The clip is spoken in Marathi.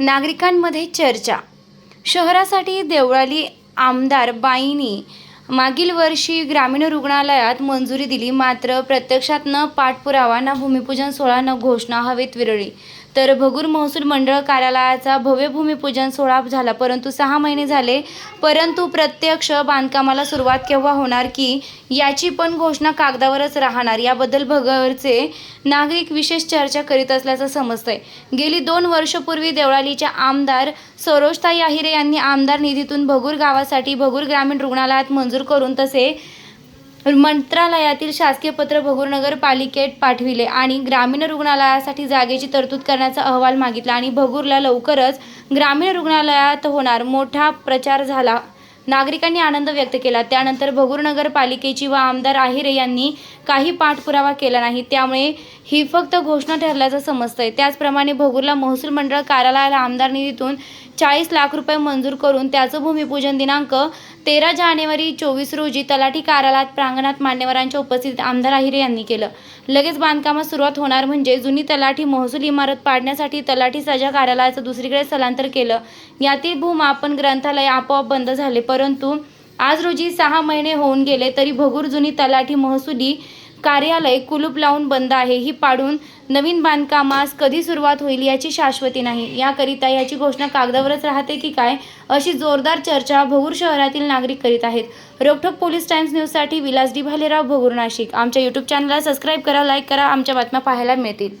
नागरिकांमध्ये चर्चा. शहरासाठी देवळाली आमदार बाईंनी मागील वर्षी ग्रामीण रुग्णालयात मंजुरी दिली मात्र प्रत्यक्षात न पाठपुरावा न भूमिपूजन सोहळा न घोषणा हवेत विरळी. तर भगूर महसूल मंडळ कार्यालयाचा भव्य भूमिपूजन सोहळा झाला. परंतु सहा महिने झाले. परंतु प्रत्यक्ष बांधकामाला सुरुवात केव्हा होणार की याची पण घोषणा कागदावरच राहणार याबद्दल भगरचे नागरिक विशेष चर्चा करीत असल्याचं समजतंय. गेली दोन वर्षपूर्वी देवळालीच्या आमदार सरोजताई आहिरे यांनी आमदार निधीतून भगूर गावासाठी भगूर ग्रामीण रुग्णालयात मंजूर करून तसे मंत्रालयातील शासकीय पत्र भगूर नगरपालिकेत पाठविले आणि ग्रामीण रुग्णालयासाठी जागेची तरतूद करण्याचा अहवाल मागितला आणि भगूरला लवकरच ग्रामीण रुग्णालयात होणार मोठा प्रचार झाला. नागरिकांनी आनंद व्यक्त केला. त्यानंतर भगूर नगरपालिकेची व आमदार आहिरे यांनी काही पाठपुरावा केला नाही. त्यामुळे ही फक्त घोषणा ठरल्याचं समजतंय. त्याचप्रमाणे भगूरला महसूल मंडळ कार्यालयाला आमदार निधीतून चाळीस लाख रुपये मंजूर करून त्याचं भूमिपूजन दिनांक तेरा जानेवारी चोवीस रोजी तलाठी कार्यालयात प्रांगणात मान्यवरांच्या उपस्थितीत आमदार आहिरे यांनी केलं. लगेच बांधकामास सुरुवात होणार म्हणजे जुनी तलाठी महसूल इमारत पाडण्यासाठी तलाठी सजा कार्यालयाचं दुसरीकडे स्थलांतर केलं. यातील भूमापन ग्रंथालय आपोआप बंद झाले परंतु आज रोजी सहा महिने होऊन गेले तरी भगूर जुनी तलाठी महसुली कार्यालय कुलूप लावून बंद आहे. ही पाडून नवीन बांधकामास कधी सुरुवात होईल याची शाश्वती नाही. याकरिता याची घोषणा कागदावरच राहते की काय अशी जोरदार चर्चा भगूर शहरातील नागरिक करीत आहेत. रोखोक पोलीस टाइम्स न्यूजसाठी विलास डी भालेराव भगूर नाशिक. आमच्या यूट्यूब चॅनलला सबस्क्राईब करा लाईक करा आमच्या बातम्या पाहायला मिळतील.